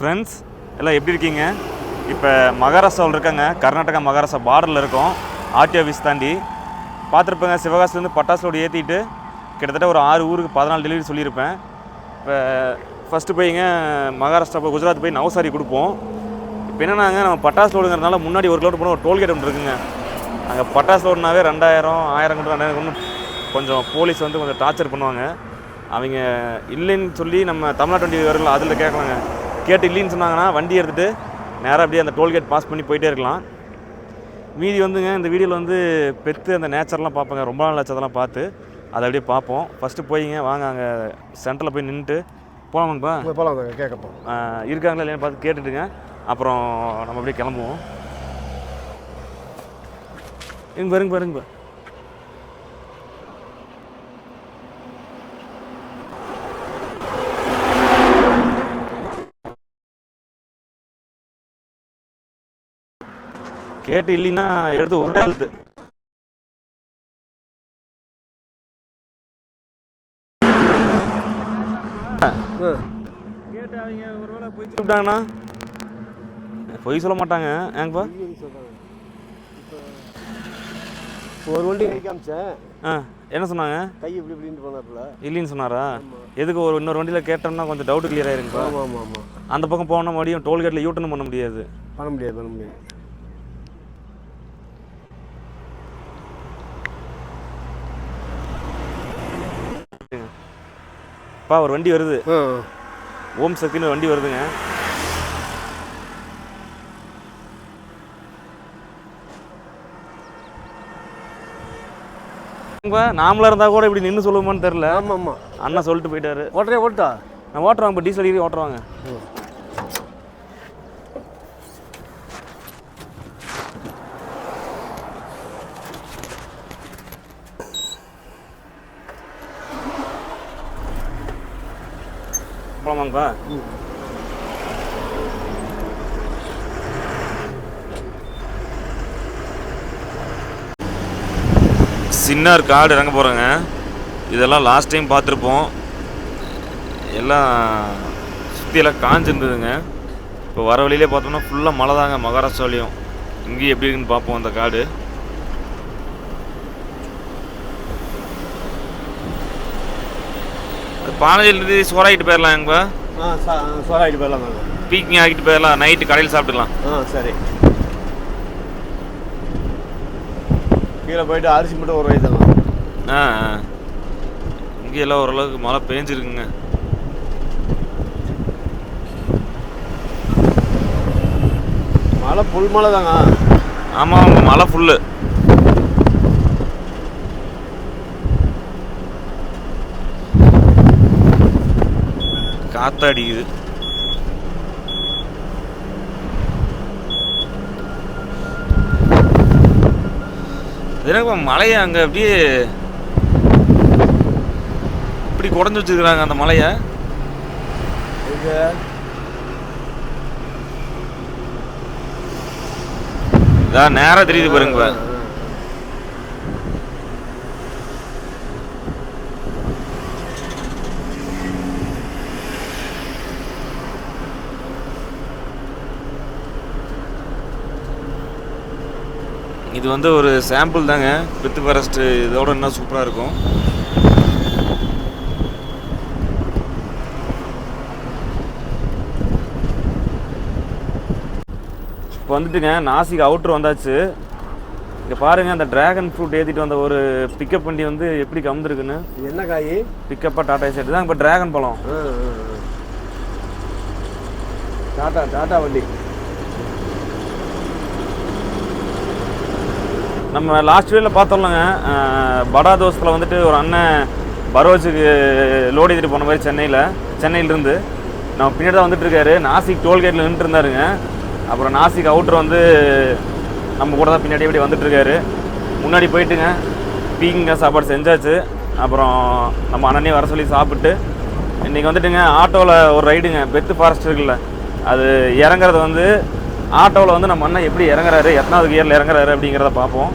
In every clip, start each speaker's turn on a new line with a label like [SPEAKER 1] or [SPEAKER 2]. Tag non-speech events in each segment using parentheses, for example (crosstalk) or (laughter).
[SPEAKER 1] Friends எல்லாம் எப்படி இருக்கீங்க? இப்போ மகாராஷ்டிராவில் இருக்காங்க. கர்நாடகா மகாராஷ்டிரா பார்டரில் இருக்கோம். ஆர்டி ஆஃபீஸ் தாண்டி. பார்த்துருப்பேங்க சிவகாசிலேருந்து பட்டாசுலோடு ஏற்றிட்டு கிட்டத்தட்ட ஒரு ஆறு ஊருக்கு பதினாலு டெலிவரி சொல்லியிருப்பேன். இப்போ ஃபஸ்ட்டு போய்ங்க மகாராஷ்டிரா போய் குஜராத் போய் நவசாரி கொடுப்போம். இப்போ என்னன்னாங்க நம்ம பட்டாசு லோடுங்கிறதுனால முன்னாடி ஒரு கிலோமீட்டர் போனால் ஒரு டோல்கேட் ஒன்று இருக்குங்க. அங்கே பட்டாசு லோடுனாவே ரெண்டாயிரம் ஆயிரம் கொண்டு ரெண்டாயிரம் கொண்டு கொஞ்சம் போலீஸ் வந்து கொஞ்சம் டார்ச்சர் பண்ணுவாங்க. அவங்க இல்லைன்னு சொல்லி நம்ம தமிழ்நாட்டு வண்டி அதில் கேட்கலாங்க கேட்டு இல்லைன்னு சொன்னாங்கன்னா வண்டி எடுத்துகிட்டு நேராக அப்படியே அந்த டோல்கேட் பாஸ் பண்ணி போயிட்டே இருக்கலாம். மீதி வந்துங்க இந்த வீடியோவில் வந்து பெத்து அந்த நேச்சர்லாம் பார்ப்போங்க. ரொம்ப நாள் ஆச்சு அதெல்லாம் பார்த்து. அதை அப்படியே பார்ப்போம். ஃபஸ்ட்டு போய்ங்க வாங்க அங்கே சென்டரில் போய் நின்றுட்டு போகலாமாங்கப்பா
[SPEAKER 2] போகலாம் கேட்கப்போம்
[SPEAKER 1] இருக்காங்களா இல்லைன்னு பார்த்து கேட்டுட்டுங்க. அப்புறம் நம்ம அப்படியே கிளம்புவோம். இங்க பாருங்க பாருங்க. கேட்டு இல்லைன்னா எடுத்து ஒரு எழுத்து கேட்டு அவங்க ஒருவேளை பொய் சொல்லிட்டாங்கண்ணா பொய் சொல்ல மாட்டாங்க. ஏங்கப்பா
[SPEAKER 2] ஒரு வண்டி கை காமிச்சேன்
[SPEAKER 1] ஆ என்ன சொன்னாங்க?
[SPEAKER 2] கை இப்படி இப்படின்னு போனாப்புல?
[SPEAKER 1] இல்லைன்னு சொன்னாரா? எதுக்கு ஒரு இன்னொரு வண்டியில் கேட்டோம்னா கொஞ்சம் டவுட் கிளியர் ஆயிருங்கப்பா
[SPEAKER 2] ஆமாம் ஆமாம் ஆமாம்
[SPEAKER 1] அந்த பக்கம் போனால் மறுபடியும் டோல்கேட்டில் யூட்டர்ன் பண்ண முடியாது.
[SPEAKER 2] பண்ண முடியாது பண்ண முடியாது.
[SPEAKER 1] பா ஒரு வண்டி வருது. ஓம் சக்தின்னு ஒரு வண்டி வருதுங்க. நாமளா இருந்தா கூட இப்படி நின்று சொல்லுவோமான்னு தெரில
[SPEAKER 2] ஆமாம். ஆமாம்
[SPEAKER 1] அண்ணா சொல்லிட்டு போயிட்டாரு.
[SPEAKER 2] ஓட்டரே ஓட்டா
[SPEAKER 1] நான் ஓட்டுறாங்க இப்போ டீசல் ஏறி ஓட்டுறாங்க போலாமாங்கப்பா சின்னார் காடு இறங்க போகிறேங்க இதெல்லாம் லாஸ்ட் டைம் பார்த்துருப்போம். எல்லாம் சுற்றியெல்லாம் காஞ்சிருந்ததுங்க. இப்போ வர வழியிலே பார்த்தோம்னா ஃபுல்லாக மழை தாங்க மகாராஷ்டிராலையும். இங்கேயும் எப்படி இருக்குன்னு பார்ப்போம் அந்த காடு. அது பானையிலிருந்து சோறாகிட்டு போயிடலாம் எங்கப்பா
[SPEAKER 2] ஆ சா சோறாயிட்டு போயிடலாம்
[SPEAKER 1] பீக்கிங் ஆக்கிட்டு போயிடலாம் நைட்டு கடையில் சாப்பிட்டுக்கலாம்.
[SPEAKER 2] ஆ சரி. கீழே போயிட்டு அரிசி மட்டும் ஒரு
[SPEAKER 1] ஆ ஆ. இங்கே எல்லாம் ஓரளவுக்கு மழை பேஞ்சிருக்குங்க.
[SPEAKER 2] மழை புல் மழை தாங்க
[SPEAKER 1] ஆமாம் ஆமாம் மழை ஃபுல்லு காற்று அடிக்குது எனக்கு மலையை அங்கே அப்படியே இப்படி குடஞ்சி வச்சிருக்கிறாங்க அந்த மலையை.
[SPEAKER 2] இது
[SPEAKER 1] இதான் நேராக தெரியுது பாருங்க இப்ப. இது வந்து ஒரு சாம்பிள் தாங்க. வித் ஃபாரஸ்ட் இதோட இன்னும் சூப்பராக இருக்கும். இப்போ வந்துட்டுங்க நாசிக் அவுட்ரு வந்தாச்சு. இங்கே பாருங்க அந்த டிராகன் ஃப்ரூட் ஏற்றிட்டு வந்த ஒரு பிக்கப் வண்டி வந்து எப்படி கவுந்துருக்குன்னு.
[SPEAKER 2] என்ன காய்?
[SPEAKER 1] பிக்கப்பா டாடா செட் தான் இப்போ டிராகன் பழம்.
[SPEAKER 2] டாட்டா டாட்டா வண்டி.
[SPEAKER 1] நம்ம லாஸ்ட் வீடியோவில் பார்த்தோம்லங்க படா தோசத்தில் வந்துட்டு ஒரு அண்ணன் பரோஜுக்கு லோடு ஏற்றிட்டு போன மாதிரி சென்னையில் சென்னையிலேருந்து. நம்ம பின்னாடி தான் வந்துட்டுருக்காரு. நாசிக் டோல்கேட்டில் நின்றுட்டு இருந்தாருங்க அப்புறம் நாசிக் அவுட்ரு வந்து நம்ம கூட தான் பின்னாடி இப்படி வந்துட்டுருக்காரு. முன்னாடி போயிட்டுங்க. பீக்கிங்க சாப்பாடு செஞ்சாச்சு. அப்புறம் நம்ம அண்ணனே வர சொல்லி சாப்பிட்டு இன்றைக்கி வந்துட்டுங்க ஆட்டோவில் ஒரு ரைடுங்க பெத்து ஃபாரஸ்ட் இருக்குல்ல. அது இறங்குறது வந்து ஆட்டோவில் வந்து நம்ம அண்ணன் எப்படி இறங்குறாரு எத்தனாவது கியரில் இறங்குறாரு அப்படிங்கிறத பார்ப்போம்.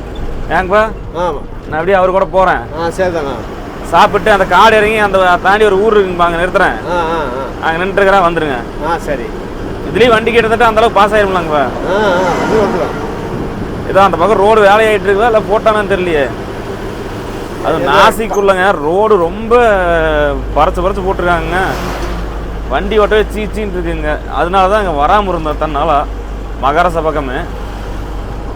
[SPEAKER 1] ஏங்கப்பா?
[SPEAKER 2] ஆமாம்
[SPEAKER 1] நான் அப்படியே அவர் கூட போகிறேன்
[SPEAKER 2] ஆ சரி தாங்க
[SPEAKER 1] சாப்பிட்டு அந்த காடு இறங்கி அந்த தாண்டி ஒரு ஊர் இருக்குங்க அங்கே நிறுத்துறேன். அங்கே நின்றுக்கிறா வந்துருங்க.
[SPEAKER 2] ஆ சரி.
[SPEAKER 1] இதுலேயும் வண்டி கிட்டத்தட்ட அந்த அளவுக்கு பாஸ் ஆயிரும்லாங்க
[SPEAKER 2] ஆ ஆ வந்து வந்துடும்
[SPEAKER 1] ஏதோ அந்த பக்கம் ரோடு வேலையாயிட்டு இருக்குதா இல்லை போட்டானான்னு தெரியலையே. அது நாசிக்குள்ளங்க ரோடு ரொம்ப பறச்சு பறச்சு போட்டிருக்காங்க. வண்டி ஓட்டவே சீச்சின்னு இருக்குங்க. அதனால தான் இங்கே வராமல் இருந்தோம் தன்னால மகாராஷ்டிரா பக்கமே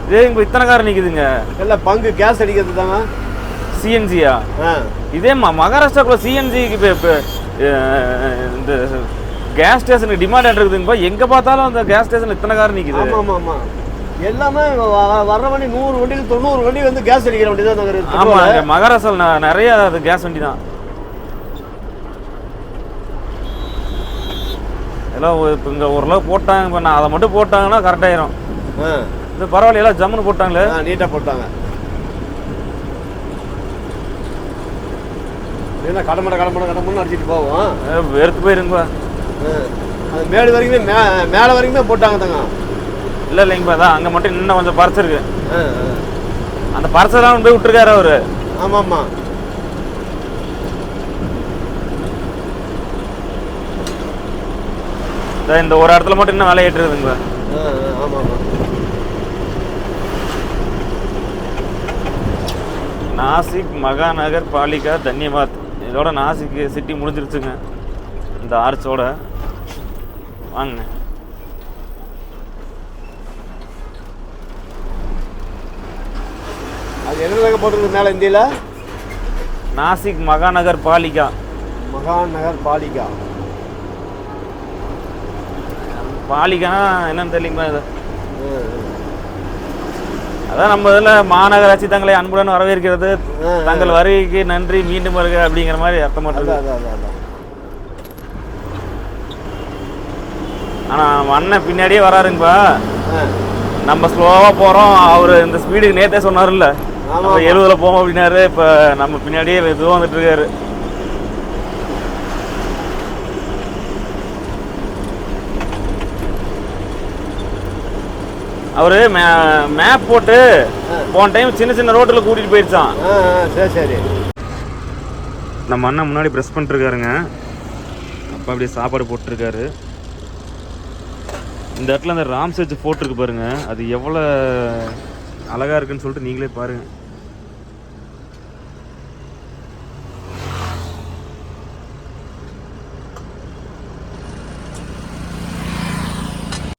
[SPEAKER 1] இதே இங்கே இத்தனை கார் நிற்குதுங்க
[SPEAKER 2] எல்லாம் பங்கு கேஸ் அடிக்கிறது தாங்க
[SPEAKER 1] சிஎன்ஜியா இதே மகாராஷ்டிராக்குள்ள சிஎன்ஜிக்கு இப்போ இப்போ இந்த கேஸ் ஸ்டேஷனுக்கு டிமாண்ட் இருக்குதுங்கப்பா எங்கே பார்த்தாலும் அந்த கேஸ் ஸ்டேஷன் இத்தனை கார் நிற்குது
[SPEAKER 2] ஆமாம் ஆமாம் எல்லாமே வ- வ- வர்ற வண்டி நூறு வண்டியில் தொண்ணூறு வண்டி வந்து கேஸ் அடிக்கிற வண்டி தான்
[SPEAKER 1] ஆமாம் மகாராஷ்டிராவில் நிறைய அது கேஸ் வண்டி தான் எல்லாம் இப்போ இங்கே ஓரளவு போட்டாங்க இப்போ நான் அதை மட்டும் போட்டாங்கன்னா கரெக்டாயிரும் இது பரவாயில்ல எல்லாம் ஜம்முன்னு போட்டாங்களே.
[SPEAKER 2] நீட்டாக போட்டாங்க. என்ன கடமடை கடமடை கடமடை அடிச்சிட்டு போவோம்.
[SPEAKER 1] வெறுத்து போயிருங்கப்பா.
[SPEAKER 2] அது மேடு வரைக்குமே மே மேலே வரைக்குமே போட்டாங்க தாங்க.
[SPEAKER 1] இல்லை இல்லைங்கப்பா தான் அங்கே மட்டும் இன்னும் கொஞ்சம் பறிச்சிருக்கு. அந்த பறிச்சதான் போய் விட்டுருக்காரு அவரு.
[SPEAKER 2] ஆமாம் ஆமாம்
[SPEAKER 1] இதோ இந்த ஒரு இடத்துல மட்டும் இன்னும் வேலை
[SPEAKER 2] ஆமாம்
[SPEAKER 1] நாசிக் மகாநகர் பாலிகா தன்யவாத். இதோட நாசிக் சிட்டி முடிஞ்சிருச்சுங்க. இந்த ஆர்ச்சோட. வாங்க.
[SPEAKER 2] அது என்னதாங்க போட்டிருக்கு மேலே இந்தியில்?
[SPEAKER 1] நாசிக் மகாநகர் பாலிகா.
[SPEAKER 2] மகான் நகர் பாலிகா.
[SPEAKER 1] பாலிகானா என்னன்னு
[SPEAKER 2] ஆ,
[SPEAKER 1] அதான் நம்ம இதில் மாநகராட்சி தங்களை அன்புடன் வரவேற்கிறது. தங்கள் வருகைக்கு நன்றி மீண்டும் வருக அப்படிங்கிற மாதிரி அர்த்தம் பண்ணுறது ஆனால் அண்ணன் பின்னாடியே வராருங்கப்பா. நம்ம ஸ்லோவாக போகிறோம் அவர் இந்த ஸ்பீடுக்கு நேத்தே சொன்னார்ல நம்ம. எழுபதில் போவோம் அப்படின்னாரு. இப்போ நம்ம பின்னாடியே இதுவும் வந்துட்டு இருக்காரு. அவரு மேப் போட்டு போன டைம் சின்ன சின்ன ரோட்டில் கூட்டிட்டு போயிருச்சான்
[SPEAKER 2] சரி சரி.
[SPEAKER 1] நம்ம அண்ணன் முன்னாடி ப்ரெஸ் பண்ணிருக்காருங்க அப்பா அப்படியே சாப்பாடு போட்டிருக்காரு. இந்த இடத்துல அந்த ராம் சேஜ் போட்டிருக்கு பாருங்க. அது எவ்வளோ அழகா இருக்குன்னு சொல்லிட்டு நீங்களே பாருங்க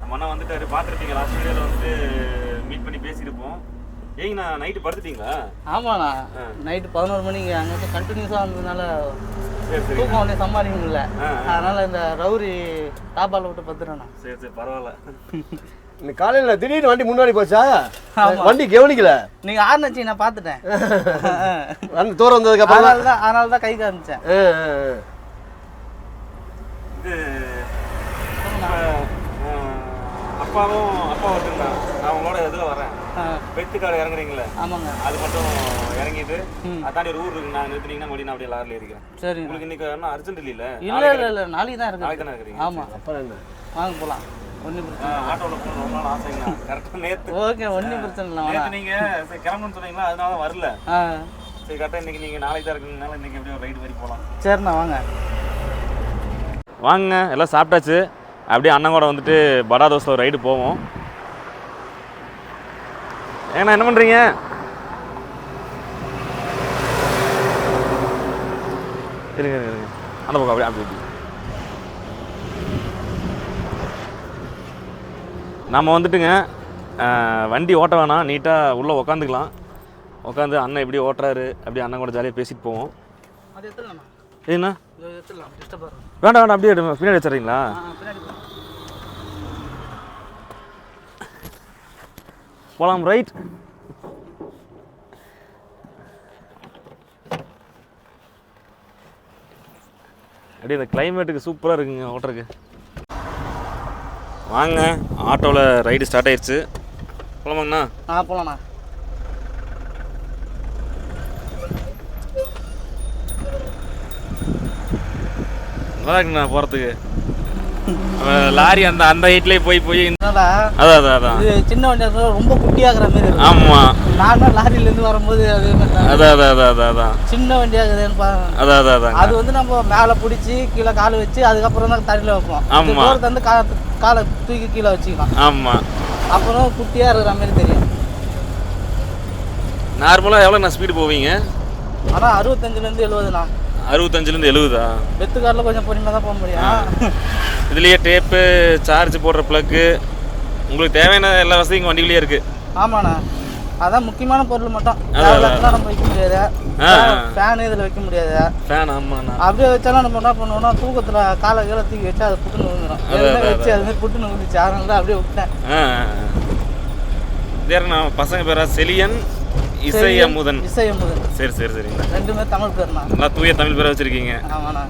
[SPEAKER 1] நம்ம அண்ணன் வந்துட்டாரு பார்த்துருப்பீங்க லாஸ்ட் வீடியோவில் வந்து மீட் பண்ணி பேசியிருப்போம் ஏங்கண்ணா நைட்டு படுத்துட்டீங்களா?
[SPEAKER 3] ஆமாண்ணா. நைட்டு பதினோரு மணிக்கு அங்கே கண்டினியூஸாக வந்ததுனால
[SPEAKER 1] சரி
[SPEAKER 3] தூக்கம் வந்து சமாளிக்க முடியல. அதனால இந்த ரவுரி தாப்பால் விட்டு பத்துறேண்ணா
[SPEAKER 1] சரி சரி பரவாயில்ல.
[SPEAKER 2] இந்த காலையில் திடீர்னு வண்டி முன்னாடி போச்சா. வண்டி கவனிக்கல.
[SPEAKER 3] நீங்கள் ஆறுனச்சி நான் பார்த்துட்டேன். (laughs)
[SPEAKER 2] வண்டி தூரம் வந்ததுக்கு அப்புறம்?
[SPEAKER 3] அதனால தான் அதனால தான் கை காமிச்சேன்.
[SPEAKER 1] இது அப்பாவும் அப்பா வந்துருந்தான் நான் உங்களோட இதில் வரேன். வெத்துக்காடு இறங்குறீங்களே?
[SPEAKER 3] ஆமாங்க.
[SPEAKER 1] அது மட்டும் இறங்கிட்டு
[SPEAKER 3] ம்.
[SPEAKER 1] அதை தாண்டி ஒரு ஊர் இருக்கு நான் நிறுத்துனீங்கன்னா மறுபடியும் நான் அப்படியே லாரில் இருக்கிறேன்
[SPEAKER 3] சரிங்க.
[SPEAKER 1] உங்களுக்கு இன்னைக்கு என்ன அர்ஜென்ட் இல்லைல்ல
[SPEAKER 3] இல்லை? இல்லை இல்லை நாளைக்கு தான்
[SPEAKER 1] நாளைக்கு
[SPEAKER 3] இருக்கு
[SPEAKER 1] தானே இருக்கிறீங்க?
[SPEAKER 3] ஆமாம்
[SPEAKER 2] அப்புறம் என்ன?
[SPEAKER 3] வாங்க போகலாம் ஒன்றும் பிரச்சனை
[SPEAKER 1] ஆட்டோவில் போகணும் ரொம்ப நாள் ஆசைங்க. கரெக்டாக நேற்று
[SPEAKER 3] ஓகே ஒன்றும் பிரச்சனை இல்லை
[SPEAKER 1] நேற்று நீங்கள் சரி சொன்னீங்களா? அதனால தான் வரல.
[SPEAKER 3] ஆ.
[SPEAKER 1] சரி கரெக்டாக இன்னைக்கு நீங்கள் நாளைக்கு தான் இருக்குங்கனால இன்னைக்கு எப்படியும் ஒரு ரைடு மாதிரி போகலாம்.
[SPEAKER 3] சரிண்ணா வாங்க.
[SPEAKER 1] வாங்க எல்லாம் சாப்பிட்டாச்சு. அப்படியே அண்ணன் கூட வந்துட்டு படா தோசை ரைடு போவோம். ஏண்ணா என்ன பண்ணுறீங்க இருங்க இருங்க இருங்க. அந்த பக்கம் அப்படியே அப்படி. நம்ம வந்துட்டுங்க வண்டி ஓட்ட வேணாம். நீட்டாக உள்ளே உக்காந்துக்கலாம். உட்காந்து அண்ணன் எப்படி ஓட்டுறாரு. அப்படி அண்ணன் கூட ஜாலியாக பேசிட்டு போவோம்.
[SPEAKER 3] அது ஆகும்
[SPEAKER 1] வேண்டாம் வேண்டாம் அப்படியே. பின்னாடி வச்சிடுறீங்களா?
[SPEAKER 3] ஆ பின்னாடி போ.
[SPEAKER 1] போலாம் ரைட் அப்படியே இந்த கிளைமேட்டுக்கு சூப்பராக இருக்குங்க ஓட்டுறதுக்கு வாங்க ஆட்டோவில் ரைடு ஸ்டார்ட் ஆயிடுச்சு போலாமாங்கண்ணா?
[SPEAKER 3] ஆ போகலாண்ணா
[SPEAKER 1] நல்லா இருக்குண்ணா போகிறதுக்கு லாரி அந்த அந்த ஹைட்லேயே போய் போய் அதான் அதான் அதான்.
[SPEAKER 3] இது சின்ன வண்டியாக ரொம்ப குட்டியாகிற மாதிரி இருக்கும்.
[SPEAKER 1] ஆமாம்
[SPEAKER 3] நானும் லாரியிலேருந்து வரும்போது அதே.
[SPEAKER 1] அதான் அதான் அதான் அதான் அதான்.
[SPEAKER 3] சின்ன வண்டியாகுதுன்னு பாருங்க.
[SPEAKER 1] அதான் அதான் அதான்
[SPEAKER 3] அது வந்து நம்ம மேலே பிடிச்சி கீழே கால் வச்சு அதுக்கப்புறம் தான் தரையில் வைப்போம்.
[SPEAKER 1] ஆமா.
[SPEAKER 3] தூரத்தை வந்து கா காலை தூக்கி கீழே வச்சுக்கலாம்.
[SPEAKER 1] ஆமாம்
[SPEAKER 3] அப்புறம் குட்டியாக இருக்கிற மாதிரி தெரியும்.
[SPEAKER 1] நார்மலாக எவ்வளோ நான் ஸ்பீடு போவீங்க?
[SPEAKER 3] ஆனால் அறுபத்தஞ்சிலேருந்து எழுபதுண்ணா
[SPEAKER 1] அறுபத்தஞ்சிலேருந்து எழுபதா?
[SPEAKER 3] வெத்து காரில் கொஞ்சம் பொறுமையாக தான் போக முடியும்.
[SPEAKER 1] இதுலேயே டேப்பு சார்ஜ் போடுற ப்ளக்கு உங்களுக்கு தேவையான எல்லா வசதியும் வண்டிக்குள்ளேயே இருக்குது
[SPEAKER 3] ஆமாண்ணா. அதான் முக்கியமான பொருள் மட்டும். தேவையில்லாதெல்லாம் நம்ம வைக்க முடியாது. ஃபேன் இதில் வைக்க முடியாது.
[SPEAKER 1] ஃபேன் ஆமாண்ணா.
[SPEAKER 3] அப்படியே வச்சாலும் நம்ம என்ன பண்ணுவோம்னா தூக்கத்தில் காலை கீழே தூக்கி வச்சா அது புட்டுன்னு விழுந்துடும் வச்சு அது மாதிரி புட்டுன்னு விழுந்துச்சு அதனால தான் அப்படியே விட்டேன்
[SPEAKER 1] வேற நான் பசங்க பேரா? செலியன் இசை அமுதன்.
[SPEAKER 3] இசை அமுதன்.
[SPEAKER 1] சரி சரி சரிங்கண்ணா.
[SPEAKER 3] ரெண்டுமே தமிழ் பேர்ண்ணா
[SPEAKER 1] நல்லா தூய தமிழ் பேரை வச்சுருக்கீங்க.
[SPEAKER 3] ஆமாண்ணா.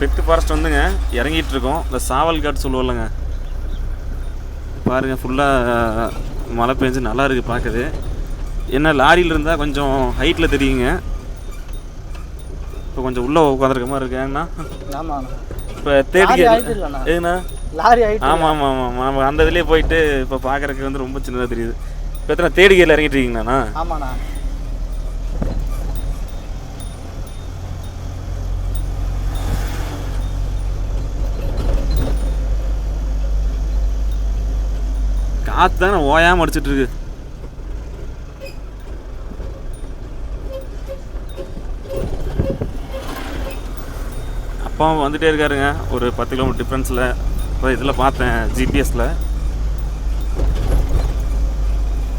[SPEAKER 1] பெத்து ஃபாரஸ்ட் வந்துங்க. இறங்கிட்டு இருக்கோம். இந்த சாவல் காட்டு சொல்லுவோம்லங்க. பாருங்க ஃபுல்லாக மழை பெஞ்சு நல்லா இருக்குது பார்க்குது என்ன லாரியில் இருந்தால் கொஞ்சம் ஹைட்டில் தெரியுங்க. இப்போ கொஞ்சம் உள்ளே உட்காந்துருக்க மாதிரி இருக்கு. ஏங்கண்ணா?
[SPEAKER 3] ஆமாண்ணா.
[SPEAKER 1] இப்போ தேடி ஏங்கண்ணா
[SPEAKER 3] லாரி
[SPEAKER 1] ஆமாம் ஆமாம் ஆமாம் நம்ம அந்த இதுலேயே போயிட்டு இப்போ பார்க்குறதுக்கு வந்து ரொம்ப சின்னதாக தெரியுது. இப்போ எத்தனை தேடிக்கையில் இறங்கிட்டு இருக்கீங்கண்ணா
[SPEAKER 3] ஆமாண்ணா.
[SPEAKER 1] காற்று தானே ஓயாமல் அடிச்சிட்டு இருக்கு அப்பாவும் வந்துட்டே இருக்காருங்க. ஒரு பத்து கிலோமீட்டர் டிஃப்ரென்ஸில் இப்போ இதில் பார்த்தேன் ஜிபிஎஸில்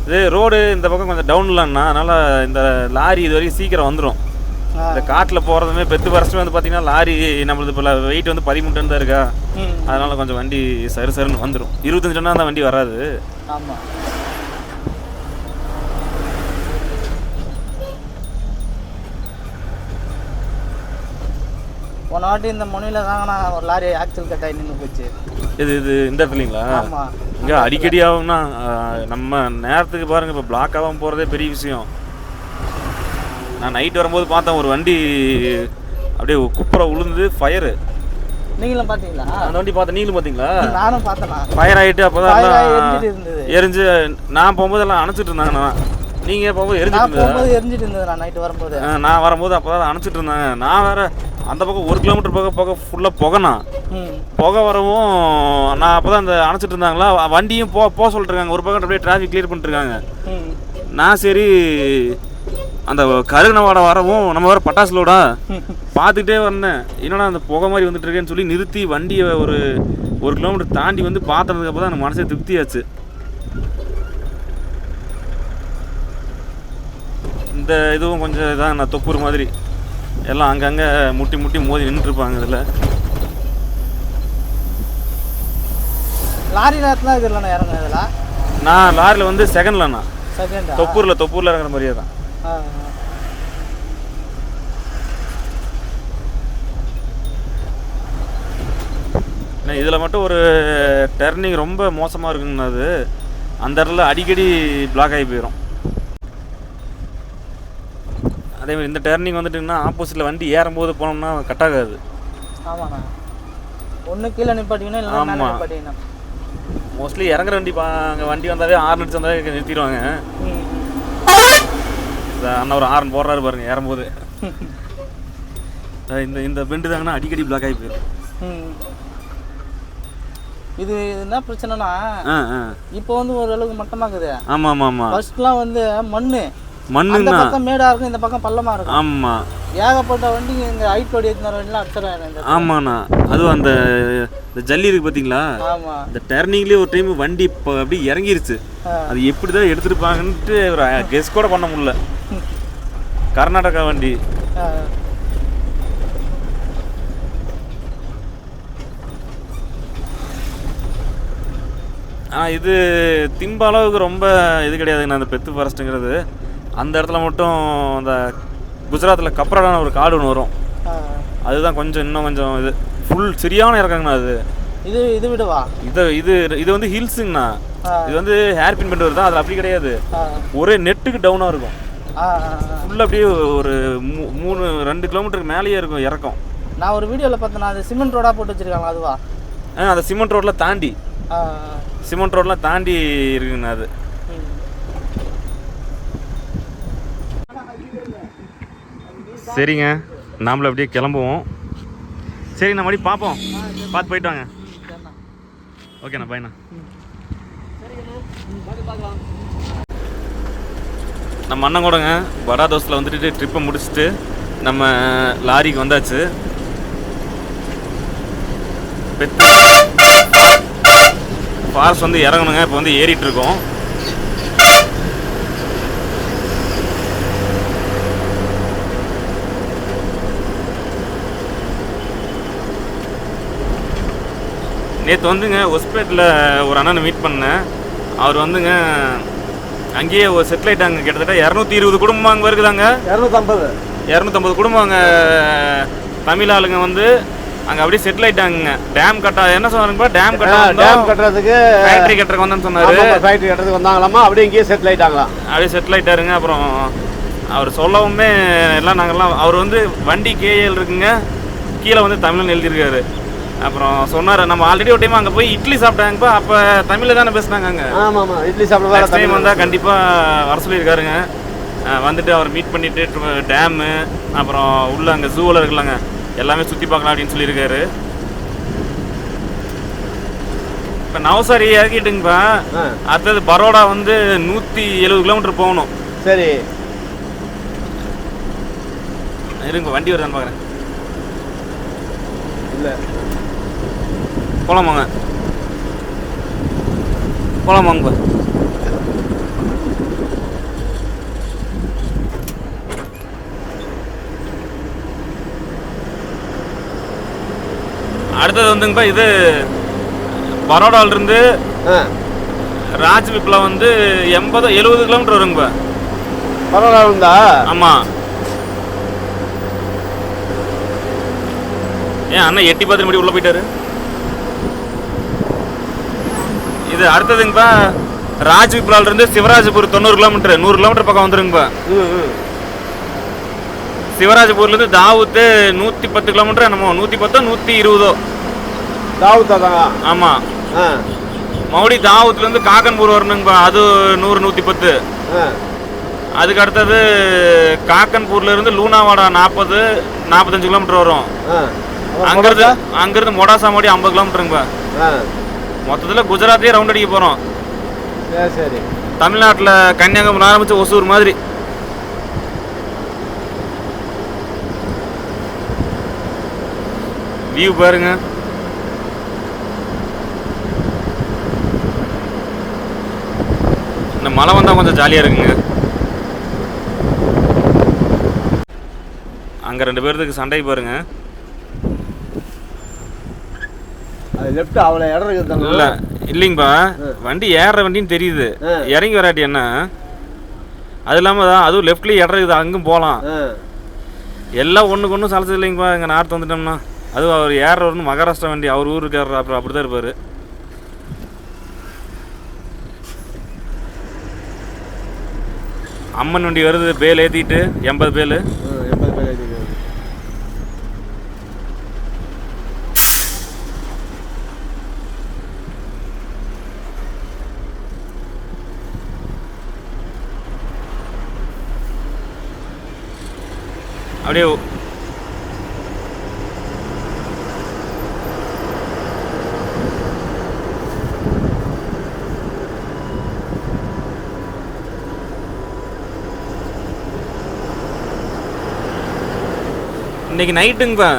[SPEAKER 1] இது ரோடு இந்த பக்கம் கொஞ்சம் டவுன்லண்ணா அதனால் இந்த லாரி இது வரைக்கும் சீக்கிரம் வந்துடும். இந்த காட்டில் போகிறதுமே பெத்து வருஷமே வந்து பார்த்தீங்கன்னா லாரி நம்மளது இப்போ வெயிட் வந்து பதிமூணு டன் தான் இருக்கா. அதனால் கொஞ்சம் வண்டி சரு சருன்னு வந்துடும் இருபத்தஞ்சு டன்னா அந்த வண்டி வராது.
[SPEAKER 3] ஆமாம் போன வாட்டி இந்த முனையில் தாங்க நான் ஒரு லாரி ஆக்சில் கட் ஆகி நின்று போச்சு.
[SPEAKER 1] இது இது இந்த இடத்துலங்களா இங்கே அடிக்கடி ஆகும்னா நம்ம நேரத்துக்கு பாருங்க இப்போ பிளாக் ஆகாமல் போகிறதே பெரிய விஷயம். நான் நைட் வரும்போது பார்த்தேன் ஒரு வண்டி அப்படியே குப்புற உளுந்து ஃபயரு
[SPEAKER 3] நீங்களும் பார்த்தீங்களா?
[SPEAKER 1] அந்த வண்டி பார்த்தேன். நீங்களும் பார்த்தீங்களா?
[SPEAKER 3] நானும் பார்த்தேனா
[SPEAKER 1] ஃபயர் ஆகிட்டு அப்போ தான்
[SPEAKER 3] Fire ஆகி எரிஞ்சிட்டு இருந்தது.
[SPEAKER 1] எரிஞ்சு நான் போகும்போது எல்லாம் அணைச்சிட்டு இருந்தாங்கண்ணா நீங்கள் போகும்போது எரிஞ்சிட்டு
[SPEAKER 3] போகும்போது எரிஞ்சிட்டு இருந்தது நான் நைட்டு வரும்போது.
[SPEAKER 1] நான் வரும்போது அப்போ தான் அணைச்சிட்டு இருந்தாங்க. நான் வேற அந்த பக்கம் ஒரு கிலோமீட்டர் போக போக ஃபுல்லாக புகைண்ணா
[SPEAKER 3] ம்.
[SPEAKER 1] புகை வரவும் நான் அப்போ தான் அந்த அணைச்சிட்டு இருந்தாங்களா? வண்டியும் போ போக சொல்லிட்டு ஒரு பக்கம் அப்படியே டிராஃபிக் கிளியர் பண்ணிட்டு இருக்காங்க. நான் சரி அந்த கருகின வாடை வரவும் நம்ம வேறு பட்டாசு லோடா (laughs) பார்த்துக்கிட்டே வந்தேன். என்னடா அந்த புகை மாதிரி வந்துட்டு இருக்கேன்னு சொல்லி நிறுத்தி வண்டியை ஒரு ஒரு கிலோமீட்டர் தாண்டி வந்து பார்த்ததுக்கு அப்புறம் தான் எனக்கு மனசே திருப்தியாச்சு. இந்த இதுவும் கொஞ்சம் இதான் நான் தொப்பூர் மாதிரி. எல்லாம் அங்கங்கே முட்டி முட்டி மோதி நின்றுட்டு இருப்பாங்க இதில்.
[SPEAKER 3] லாரி நேரத்தில் இது இல்லைண்ணா இறங்க இதில்.
[SPEAKER 1] நான் லாரியில் வந்து செகண்ட்லண்ணா
[SPEAKER 3] செகண்டா
[SPEAKER 1] தொப்பூரில் தொப்பூரில் இறங்குற மாதிரியே தான். ஏன்னா இதில் மட்டும் ஒரு டர்னிங் ரொம்ப மோசமாக இருக்குங்கண்ணா அது. அந்த இடத்துல அடிக்கடி பிளாக் ஆகி போயிடும் அதே மாதிரி இந்த டர்னிங் வந்துட்டுங்கன்னா ஆப்போசிட்டில் வண்டி ஏறும்போது போனோம்னா கட் ஆகாது.
[SPEAKER 3] ஆமாண்ணா. ஒன்று கீழே நிப்பாட்டிக்கணும் இல்லை மேலே
[SPEAKER 1] ஆமா.
[SPEAKER 3] நிப்பாட்டிக்கணும்
[SPEAKER 1] மோஸ்ட்லி இறங்குற வண்டி அங்கே வண்டி வந்தாவே ஆறு அடிச்சு வந்தாவே நிறுத்திடுவாங்க. அண்ணா ஒரு ஆரன் போடுறாரு பாருங்க ஏறும்போது. (laughs) இந்த இந்த பெண்டு தாங்கன்னா அடிக்கடி பிளாக் ஆகி போயிடும்
[SPEAKER 3] இது என்ன பிரச்சனைனா இப்போ வந்து ஓரளவுக்கு மட்டமாக்குது.
[SPEAKER 1] ஆமாம் ஆமாம் ஆமாம்
[SPEAKER 3] ஃபர்ஸ்ட்லாம் வந்து மண்ணு. அந்த
[SPEAKER 1] மண்ணுன்னா
[SPEAKER 3] பக்கம் மேடா இருக்கும் இந்த பக்கம் பள்ளமா இருக்கும்.
[SPEAKER 1] ஆமாம்
[SPEAKER 3] ஏகப்பட்ட வண்டிங்க இந்த ஹைட் ஏற்றின வண்டிலாம் அடிச்சிடறாங்க இந்த
[SPEAKER 1] ஆமாண்ணா. அதுவும் அந்த இந்த ஜல்லி இருக்கு பார்த்தீங்களா
[SPEAKER 3] ஆமா.
[SPEAKER 1] இந்த டர்னிங்லேயே ஒரு டைம் வண்டி இப்போ அப்படி இறங்கிருச்சு. அது எப்படி தான் எடுத்துருப்பாங்கன்ட்டு ஒரு கெஸ் கூட பண்ண முடியல. (laughs) கர்நாடகா வண்டி. ஆனால் இது திம்ப அளவுக்கு ரொம்ப இது கிடையாதுங்கண்ணா அந்த பெத்து ஃபாரஸ்ட்டுங்கிறது அந்த இடத்துல மட்டும் அந்த குஜராத்தில் கப்ராடான ஒரு காடு ஒன்று வரும். அதுதான் கொஞ்சம் இன்னும் கொஞ்சம் இது. ஃபுல் சரியான இறக்கங்கண்ணா அது.
[SPEAKER 3] இது இது விடவா?
[SPEAKER 1] இது இது இது வந்து ஹில்ஸுங்கண்ணா. இது வந்து ஹேர் பின் பெண்ட் வருது? அதில் அப்படி கிடையாது. ஒரே நெட்டுக்கு டவுனாக இருக்கும். ஃபுல்லாக அப்படியே ஒரு மூணு ரெண்டு கிலோமீட்டருக்கு மேலேயே இருக்கும் இறக்கம்.
[SPEAKER 3] நான் ஒரு வீடியோவில் பார்த்தேன் அது சிமெண்ட் ரோடாக போட்டு வச்சிருக்காங்க அதுவா?
[SPEAKER 1] ஆ அந்த சிமெண்ட் ரோட்டில் தாண்டி. சிமெண்ட் ரோட்லாம் தாண்டி இருக்குங்கண்ணா அது. சரிங்க. நாமளும் அப்படியே கிளம்புவோம். சரி நம்ம மறுபடியும் பார்ப்போம். பார்த்து போயிட்டு வாங்க. ஓகேண்ணா பாய்ண்ணா நம்ம அண்ணன் கூடங்க வடா தோசில் வந்துட்டு ட்ரிப்பை முடிச்சுட்டு நம்ம லாரிக்கு வந்தாச்சு. பெத்த ஃபால்ஸ் வந்து இறங்கணுங்க. இப்போ வந்து ஏறிட்டு இருக்கோம் நேற்று வந்துங்க ஒஸ்பேட்டில் ஒரு அண்ணனை மீட் பண்ணேன். அவர் வந்துங்க அங்கேயே ஒரு செட்டில் ஆயிட்டாங்க கிட்டத்தட்ட இரநூத்தி இருபது குடும்பம் அங்கே இருக்குதாங்க.
[SPEAKER 2] இரநூத்தம்பது.
[SPEAKER 1] இரநூத்தம்பது குடும்பம் அங்கே தமிழ் ஆளுங்க வந்து அங்கே அப்படியே செட்டில் ஆயிட்டாங்க டேம் கட்டா என்ன சொன்னாருங்கப்பா டேம்
[SPEAKER 2] டேம்
[SPEAKER 1] கட்டா
[SPEAKER 2] கட்டுறதுக்கு
[SPEAKER 1] ஃபேக்ட்ரி கட்டுறதுக்கு வந்தேன்னு சொன்னார்.
[SPEAKER 2] ஃபேக்ட்ரி கட்டுறதுக்கு வந்தாங்களாமா அப்படியே இங்கேயே செட்டில் ஆயிட்டாங்களாம்
[SPEAKER 1] அப்படியே செட்டில் ஆயிட்டாருங்க. அப்புறம் அவர் சொல்லவுமே எல்லாம் நாங்கள்லாம் அவர் வந்து வண்டி கேஎல் இருக்குங்க. கீழே வந்து தமிழ்னு எழுதியிருக்காரு. அப்புறம் சொன்னார் நம்ம ஆல்ரெடி ஒரு டைம் அங்கே போய் இட்லி சாப்பிட்டாங்கப்பா அப்போ தமிழில் தானே பேசுனாங்க அங்கே
[SPEAKER 2] ஆமாம் ஆமாம் இட்லி சாப்பிட வேற
[SPEAKER 1] டைம் வந்தால் கண்டிப்பாக வர சொல்லியிருக்காருங்க. வந்துட்டு அவர் மீட் பண்ணிட்டு டேமு அப்புறம் உள்ள அங்கே ஜூவில் இருக்கலாங்க. எல்லாமே சுற்றி பார்க்கலாம் அப்படின்னு சொல்லியிருக்காரு. இப்போ நவசாரி இறக்கிட்டுங்கப்பா. அடுத்தது பரோடா வந்து நூற்றி எழுபது கிலோமீட்டர் போகணும்.
[SPEAKER 2] சரி.
[SPEAKER 1] இருங்க வண்டி வருதான்னு பார்க்குறேன்
[SPEAKER 2] இல்லை.
[SPEAKER 1] போலாமாங்க? போலாமாங்கப்பா அடுத்தது வந்துங்கப்பா இது பரோடால இருந்து
[SPEAKER 2] ஆ.
[SPEAKER 1] ராஜ்விப்ல வந்து எண்பது எழுபது கிலோமீட்டர் வருங்கப்பா.
[SPEAKER 2] பரவாயில்ல உண்டா
[SPEAKER 1] ஆமாம் ஏன் அண்ணன் எட்டி பார்த்துட்டு முடி உள்ளே போயிட்டாரு? இது அடுத்ததுங்கப்பா ராஜ்விப்லால இருந்து சிவராஜபுர் தொண்ணூறு கிலோமீட்டர் நூறு கிலோமீட்டர் பக்கம் வந்துருங்கப்பா. சிவராஜபுர்லேருந்து தாவூத்து நூற்றி பத்து கிலோமீட்டர் என்னமோ நூற்றி பத்தோ நூற்றி இருபதோ.
[SPEAKER 2] தாவூத்தா தாங்க
[SPEAKER 1] ஆமாம்
[SPEAKER 2] ஆ.
[SPEAKER 1] மறுபடி தாவூத்துலேருந்து காக்கன்பூர் வரணுங்கப்பா அது நூறு நூற்றி பத்து. அதுக்கு அடுத்தது காக்கன்பூர்லேருந்து லூனாவாடா நாற்பது நாற்பத்தஞ்சு கிலோமீட்டர் வரும். அங்கிருந்து அங்கிருந்து மொடாசா மோடி ஐம்பது கிலோமீட்டருங்கப்பா
[SPEAKER 2] ஆ.
[SPEAKER 1] மொத்தத்தில் குஜராத்தையே ரவுண்ட் அடிக்க போகிறோம்
[SPEAKER 2] சரி
[SPEAKER 1] தமிழ்நாட்டில் கன்னியாகுமரி ஆரம்பிச்சு ஒசூர் மாதிரி. வியூ பாருங்க. இந்த மழை வந்தால் கொஞ்சம் ஜாலியாக இருக்குங்க. அங்கே ரெண்டு பேர்த்துக்கு சண்டை பாருங்க.
[SPEAKER 2] அது லெஃப்ட் அவ்வளோ இடம் இருக்குது
[SPEAKER 1] இல்ல இல்லைங்கப்பா. வண்டி ஏறுற வண்டின்னு தெரியுது. இறங்கி வராட்டி என்ன? அது இல்லாமல் தான் அதுவும் லெஃப்ட்லேயும் இடம் இருக்குது அங்கும் போகலாம். எல்லாம் ஒன்றுக்கு ஒன்றும் சலச்சது இல்லைங்கப்பா. இங்கே நார்த் வந்துட்டோம்னா. அதுவும் அவர் ஏறுறவர் வந்து மகாராஷ்டிரா வண்டி அவர் ஊருக்கு அப்புறம் அப்படி தான் இருப்பார். அம்மன் வண்டி வருது பேல் ஏற்றிட்டு எண்பது பேல்
[SPEAKER 2] எண்பது பேர் எழுதிருக்காங்க
[SPEAKER 1] அப்படியே இன்னைக்கு நைட்டுங்கப்பா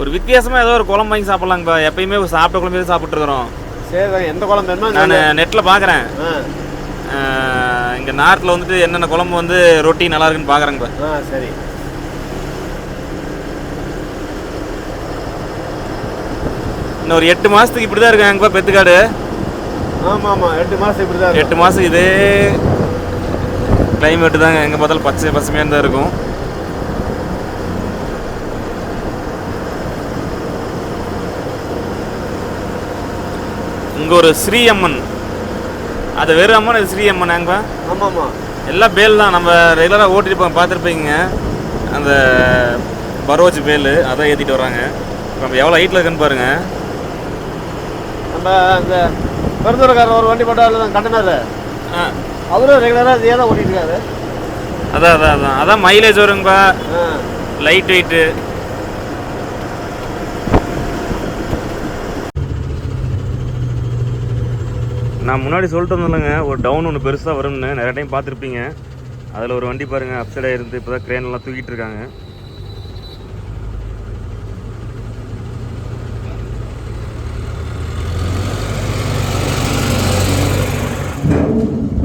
[SPEAKER 1] ஒரு வித்தியாசமாக ஏதோ ஒரு குழம்பு வாங்கி சாப்பிட்லாங்கப்பா எப்பயுமே ஒரு சாப்பிட்ட குழம்பு சாப்பிட்ருக்குறோம்
[SPEAKER 2] சரி எந்த குழம்பு வேணுமோ
[SPEAKER 1] நான் நெட்டில் பார்க்குறேன் இங்கே நார்த்தில் வந்துட்டு என்னென்ன குழம்பு வந்து ரொட்டி நல்லா இருக்குன்னு பார்க்குறேங்கப்பா
[SPEAKER 2] ஆ சரி.
[SPEAKER 1] இன்னும் ஒரு எட்டு மாதத்துக்கு இப்படி தான் இருக்காங்கப்பா பெத்துக்காடு.
[SPEAKER 2] ஆமாம் ஆமாம் எட்டு மாதம் இப்படி தான்
[SPEAKER 1] எட்டு மாதம் இதே கிளைமேட்டு தாங்க. எங்கே பார்த்தாலும் பச்சை பசுமையாக தான் இருக்கும். இங்கே ஒரு ஸ்ரீ அம்மன் அது வெறும் அம்மன் இது ஸ்ரீ அம்மன் ஏங்கப்பா
[SPEAKER 2] ஆமாம் ஆமாம்
[SPEAKER 1] எல்லாம் பேல் தான். நம்ம ரெகுலராக ஓட்டிட்டு பார்த்துருப்பீங்க. அந்த பரோஜ் பேல் அதான் ஏற்றிட்டு வராங்க. நம்ம எவ்வளோ ஹைட்டில் இருக்குன்னு பாருங்க.
[SPEAKER 2] நம்ம அந்த பெருந்துறைக்காரர் ஒரு வண்டி போட்டால் கண்டனர்.
[SPEAKER 1] ஆ.
[SPEAKER 2] அவரும் ரெகுலராக இதே தான் ஓட்டிட்டு இருக்காரு.
[SPEAKER 1] அதான் அதான் அதான். அதான் மைலேஜ் வருங்கப்பா. லைட் வெயிட்டு நான் முன்னாடி சொல்லிட்டு இருந்தேன்லங்க ஒரு டவுன் ஒன்று பெருசாக வரும்னு. நிறைய டைம் பார்த்துருப்பீங்க. அதில் ஒரு வண்டி பாருங்கள் அப்சைடாக இருந்து இப்போ தான் க்ரேன்லாம் தூக்கிட்டு இருக்காங்க.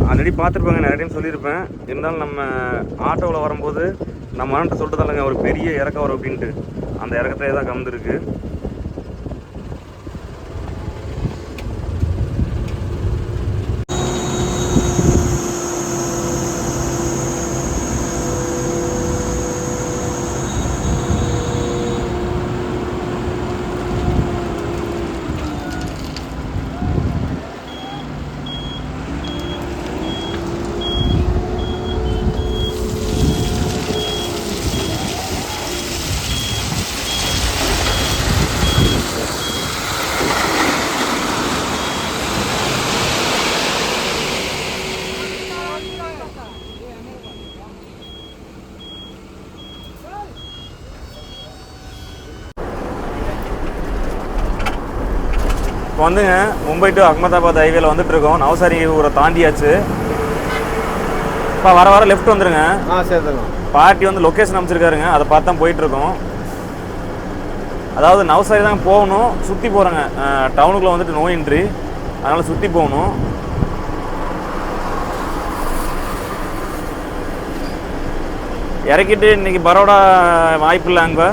[SPEAKER 1] ஆல்ரெடி பார்த்துருப்பாங்க நிறைய டைம் சொல்லியிருப்பேன். இருந்தாலும் நம்ம ஆட்டோவில் வரும்போது நம்ம அண்ணன்ட்ட சொல்லிட்டு தானங்க ஒரு பெரிய இறக்கம் வரும் அப்படின்ட்டு. அந்த இறக்கத்திலே தான் கலந்துருக்கு. வந்துங்க மும்பை டு அகமதாபாத் ஹைவேல வந்துட்டு இருக்கோம் நவசாரி ஊரை தாண்டியாச்சு. இப்போ வர வர லெஃப்ட் வந்துருங்க.
[SPEAKER 2] ஆ சரி தருவோம்
[SPEAKER 1] பார்ட்டி வந்து லொக்கேஷன் அமைச்சிருக்காருங்க அதை பார்த்து தான் போயிட்டு இருக்கோம் அதாவது நவசாரி தான் போகணும். சுற்றி போகிறோங்க டவுனுக்குள்ளே வந்துட்டு நோ என்ட்ரி அதனால் சுற்றி போகணும். இறக்கிட்டு இன்னைக்கு பரோடா வாய்ப்பு இல்லை அங்கே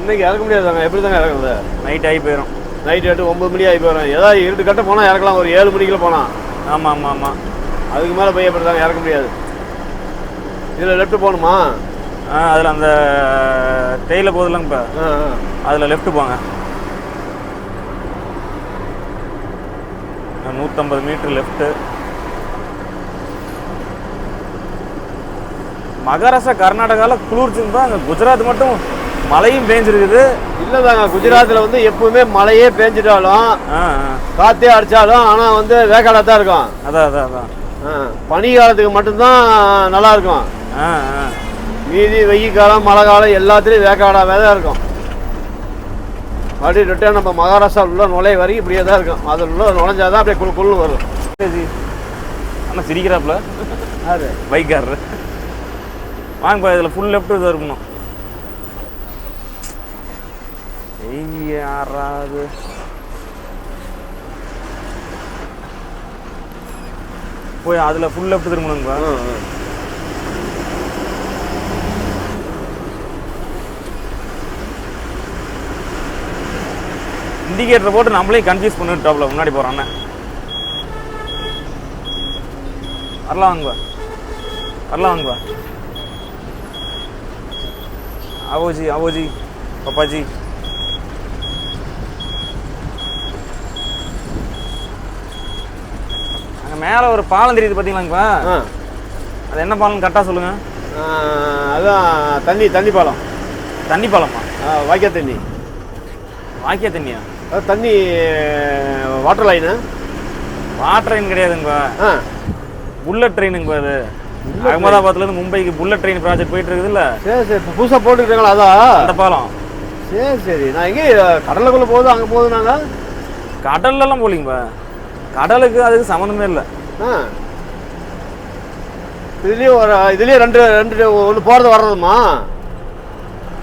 [SPEAKER 2] இன்னைக்கு இறக்க முடியாதாங்க எப்படி தாங்க இறக்குறது?
[SPEAKER 1] நைட் ஆகி போயிடும்
[SPEAKER 2] நைட் எட்டு ஒம்பது மணி ஆகி போயிடும். ஏதாவது இருட்டு கட்ட போனால் இறக்கலாம். ஒரு ஏழு மணிக்குள்ள போகலாம்
[SPEAKER 1] ஆமாம் ஆமாம் ஆமாம்
[SPEAKER 2] அதுக்கு மேலே போய் தாங்க இறக்க முடியாது. இதில் லெஃப்ட் போகணுமா?
[SPEAKER 1] ஆ அதில் அந்த தேயிலை போதில்லைங்க இப்போ. அதில் லெஃப்ட் போங்க. நூற்றம்பது மீட்டர் லெஃப்ட்டு மகாராஷ்டிரா கர்நாடகாவில் குளிர்ச்சுங்க அங்கே குஜராத் மட்டும் மழையும் பேஞ்சிருக்குது.
[SPEAKER 2] இல்லைதாங்க குஜராத்தில் வந்து எப்பவுமே மழையே பேஞ்சிட்டாலும். காற்றே அடித்தாலும் ஆனால் வந்து வேக்காடாக தான் இருக்கும்.
[SPEAKER 1] அதான் அதான் அதான்.
[SPEAKER 2] பனி காலத்துக்கு மட்டும்தான் நல்லா இருக்கும். மீதி வெயில் காலம் மழை காலம் எல்லாத்துலேயும் வேக்காடாகவே தான் இருக்கும். அப்படியே ரிட்டர்ன் நம்ம மகாராஷ்டிரா உள்ள நுழைய வரைக்கும் இப்படியே தான் இருக்கும். அது உள்ள நுழைஞ்சாதான் அப்படியே குழு குழுன்னு வரும்.
[SPEAKER 1] அண்ணா சிரிக்கிறாப்புல.
[SPEAKER 2] யாரு?
[SPEAKER 1] பைக்காரரு. வாங்கப்பா இதில் ஃபுல் லெஃப்ட் இதாக இருக்கணும் ஏய், யாராவது போய் அதில் ஃபுல் லெஃப்ட்
[SPEAKER 2] ஆ.
[SPEAKER 1] இண்டிகேட்டர் போட்டு நம்மளே கன்ஃபியூஸ் பண்ணிட்டாப்ல முன்னாடி போகிறோம் அண்ணன். வரலாம் வாங்கப்பா வரலாம் வாங்கப்பா ஆவோஜி ஆவோஜி பப்பாஜி. மேலே ஒரு பாலம் தெரியுது பார்த்தீங்களாங்கப்பா. அது என்ன பாலம்னு கரெக்டாக சொல்லுங்கள்
[SPEAKER 2] அதான் தண்ணி தண்ணி பாலம்.
[SPEAKER 1] தண்ணி பாலமா?
[SPEAKER 2] ஆ, வாய்க்கால் தண்ணி.
[SPEAKER 1] வாக்கிய தண்ணியா?
[SPEAKER 2] தண்ணி வாட்டர் லைனு
[SPEAKER 1] வாட்டர் ட்ரெயின் கிடையாதுங்கப்பா. புல்லட் ட்ரெயினுங்க அது. அகமதாபாத்ல இருந்து மும்பைக்கு புல்லட் ட்ரெயின் ப்ராஜெக்ட் போயிட்டு இருக்குதுல்ல
[SPEAKER 2] சரி சரி. இப்போ புதுசாக போட்டுக்கிட்டாங்களா அதான்
[SPEAKER 1] அந்த பாலம்.
[SPEAKER 2] சரி சரி. நான் எங்கே கடலுக்குள்ளே போகுது அங்கே போகுது நாங்கள்
[SPEAKER 1] கடல்லலாம் போலிங்கப்பா கடலுக்கு அதுக்கு சம்மந்தமே இல்லை.
[SPEAKER 2] இதுலேயும் ஒரு இதுலேயும் ரெண்டு ரெண்டு ஒன்று போகிறது வர்றதுமா?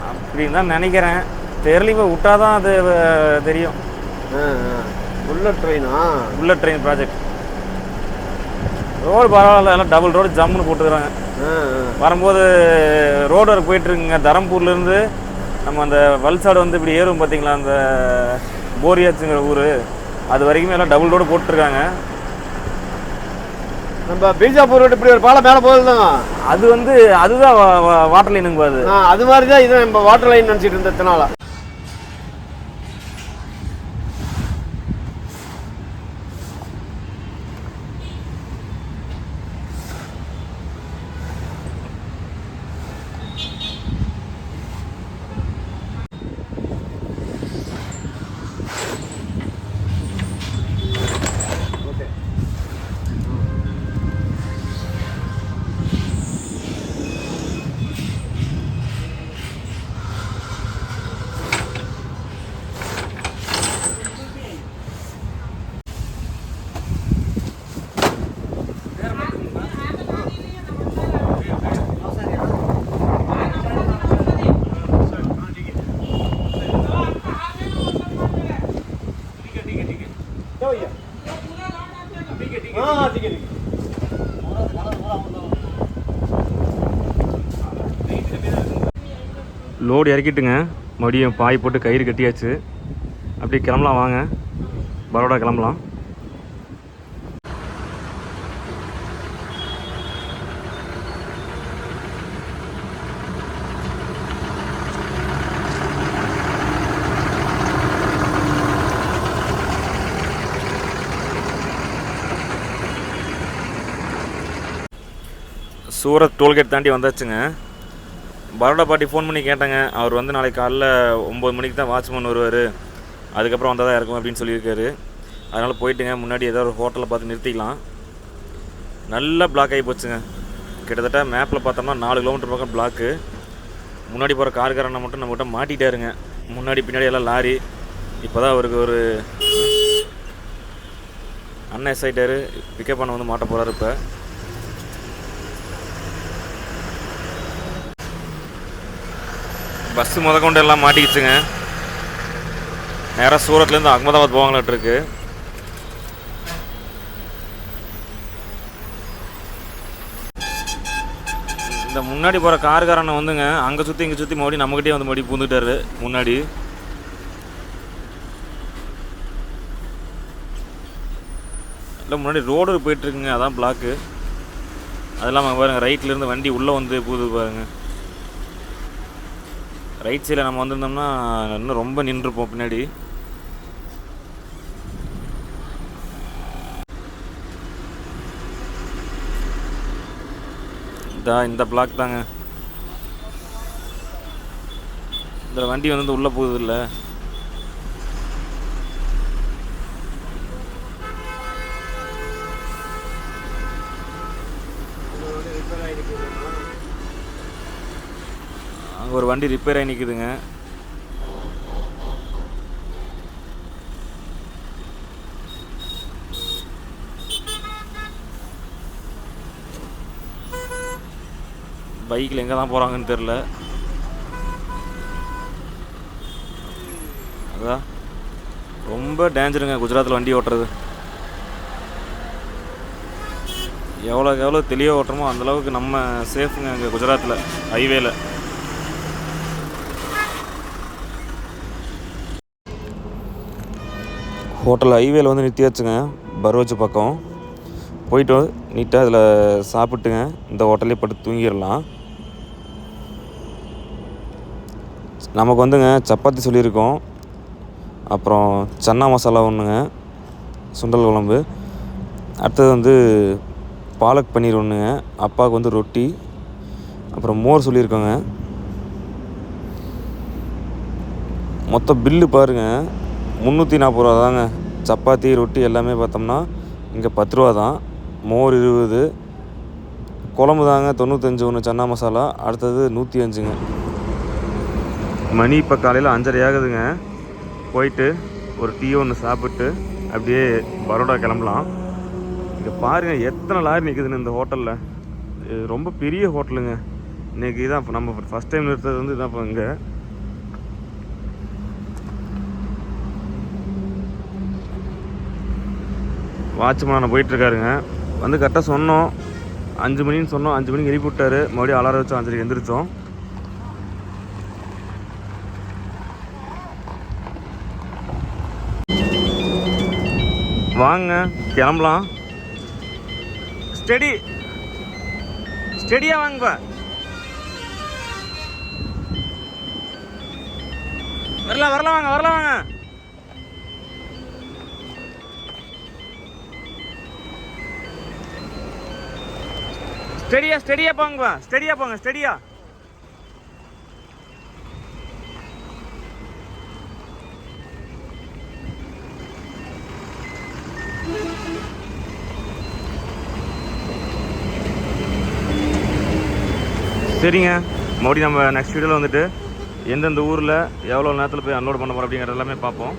[SPEAKER 1] அப்படின்னு தான் நினைக்கிறேன். தெரியலிப்பா விட்டாதான் அது அஹ், தெரியும்.
[SPEAKER 2] ஆ ஆ. புல்லட் ட்ரெயினா
[SPEAKER 1] புல்லட் ட்ரெயின் ப்ராஜெக்ட் ரோடு பரவாயில்ல எல்லாம் டபுள் ரோடு ஜம்முன்னு போட்டுக்கிறாங்க. வரும்போது ரோடு ஒர்க் போயிட்டு இருக்குங்க. தரம்பூர்லேருந்து நம்ம அந்த வல்சாடு வந்து இப்படி ஏறும் பார்த்தீங்களா அந்த போரியாச்சுங்கிற ஊர். அது வரைக்குமே எல்லாம் டபுள் ரோடு போட்டிருக்காங்க.
[SPEAKER 2] நம்ம பீஜாப்பூர் ரோடு இப்படி ஒரு பாலம் மேலே போகுதுதாங்க
[SPEAKER 1] அது வந்து அதுதான் வாட்டர் லைனுங்க அது.
[SPEAKER 2] அது மாதிரி தான் இது நம்ம வாட்டர் லைன் நினச்சிட்டு இருந்ததுனால.
[SPEAKER 1] லோடு இறக்கிட்டுங்க. மறுபடியும் பாய் போட்டு கயிறு கட்டியாச்சு. அப்படியே கிளம்பலாம் வாங்க. பரோடா கிளம்பலாம். சூரத் டோல்கேட் தாண்டி வந்தாச்சுங்க. பரோடா பாட்டி ஃபோன் பண்ணி கேட்டாங்க. அவர் வந்து நாளைக்கு காலைல ஒம்பது மணிக்கு தான் வாட்ச்மேன் வருவார். அதுக்கப்புறம் வந்தால் தான் இருக்கும் அப்படின்னு சொல்லியிருக்காரு. அதனால் போயிட்டுங்க. முன்னாடி ஏதோ ஒரு ஹோட்டலை பார்த்து நிறுத்திக்கலாம். நல்லா பிளாக் ஆகி போச்சுங்க. கிட்டத்தட்ட மேப்பில் பார்த்தோம்னா நாலு கிலோமீட்டர் பக்கம் பிளாக்கு முன்னாடி போகிற கார்காரனை மட்டும் நம்மகிட்ட மாட்டிட்டாருங்க. முன்னாடி பின்னாடி எல்லாம் லாரி. இப்போ தான் அவருக்கு ஒரு அண்ணன் எஸ் ஆகிட்டாரு பிக்கப் பண்ண வந்து மாட்ட போகிறாரு இப்போ. பஸ்ஸு முத கொண்டு எல்லாம் மாட்டிக்கிச்சுங்க. நேராக சூரத்லேருந்து அகமதாபாத் போவாங்களாட்டுருக்கு இந்த முன்னாடி போகிற காருக்காரனை வந்துங்க அங்கே சுற்றி இங்கே சுற்றி மறுபடியும் நம்மகிட்டே வந்து மறுபடியும் பூந்துட்டாரு முன்னாடி. இல்லை முன்னாடி ரோடு போயிட்டுருக்குங்க அதான் பிளாக்கு அது இல்லாமல் ரைட்லேருந்து வண்டி உள்ளே வந்து பூது பாருங்கள் ரைட் சைடில் நம்ம வந்திருந்தோம்னா இன்னும் ரொம்ப நின்றுப்போம் பின்னாடி. இதா இந்த பிளாக் தாங்க. இந்த வண்டி வந்து உள்ளே போகுது இல்லை. ஒரு வண்டி ரிப்பேர் ஆகி நிற்குதுங்க பைக்கில் எங்கே தான் போகிறாங்கன்னு தெரில அதான் ரொம்ப டேஞ்சருங்க குஜராத்தில் வண்டி ஓட்டுறது. எவ்வளோக்கு எவ்வளோ தெளிவாக ஓட்டுறோமோ அந்தளவுக்கு நம்ம சேஃபுங்க இங்கே குஜராத்தில் ஹைவேல ஹோட்டல் ஹைவேல வந்து நிறுத்தியாச்சுங்க. பரோஜ் பக்கம். போயிட்டு நீட்டாக அதில் சாப்பிட்டுங்க. இந்த ஹோட்டல்லே படுத்து தூங்கிடலாம். நமக்கு வந்துங்க சப்பாத்தி சொல்லியிருக்கோம். அப்புறம் சன்னா மசாலா ஒன்றுங்க சுண்டல் குழம்பு. அடுத்தது வந்து பாலக் பன்னீர் ஒன்றுங்க அப்பாவுக்கு வந்து ரொட்டி. அப்புறம் மோர் சொல்லியிருக்கோங்க. மொத்த பில்லு பாருங்கள் முந்நூற்றி நாற்பது ரூபா தாங்க. சப்பாத்தி ரொட்டி எல்லாமே பார்த்தோம்னா இங்கே பத்து ரூபா தான். மோர் இருபது. குழம்பு தாங்க தொண்ணூத்தஞ்சு ஒன்று சன்னா மசாலா அடுத்தது நூற்றி அஞ்சுங்க. மணி இப்போ காலையில் அஞ்சரை ஆகுதுங்க. போயிட்டு ஒரு டீ ஒன்று சாப்பிட்டு அப்படியே பரோடா கிளம்பலாம். இங்கே பாருங்கள் எத்தனை லாரி நிற்குதுன்னு இந்த ஹோட்டலில். இது ரொம்ப பெரிய ஹோட்டலுங்க. இன்றைக்கி தான் இப்போ நம்ம ஃபஸ்ட் டைம் நிறுத்தது வந்து இதான் இப்போ இங்கே. வாட்ச்மேன் போயிட்டுருக்காருங்க. வந்து கரெக்டாக சொன்னோம். அஞ்சு மணின்னு சொன்னோம். அஞ்சு மணிக்கு எழுப்பி மறுபடியும் அலாரம் வச்சோம் அஞ்சு எந்திரிச்சோம். வாங்க கிளம்பலாம். ஸ்டெடி. ஸ்டெடியாக வாங்க வரலாம் வரலாம் வாங்க வரலாம் வாங்க. ஸ்டெடியா ஸ்டெடியா போங்க ஸ்டெடியா போங்க ஸ்டெடியா சரிங்க. மறுபடியும் நம்ம நெக்ஸ்ட் வீடியோவில் வந்துட்டு எந்தெந்த ஊரில் எவ்வளோ நேரத்தில் போய் அன்லோட் பண்ண போகிறோம் அப்படிங்கிறது எல்லாமே பார்ப்போம்.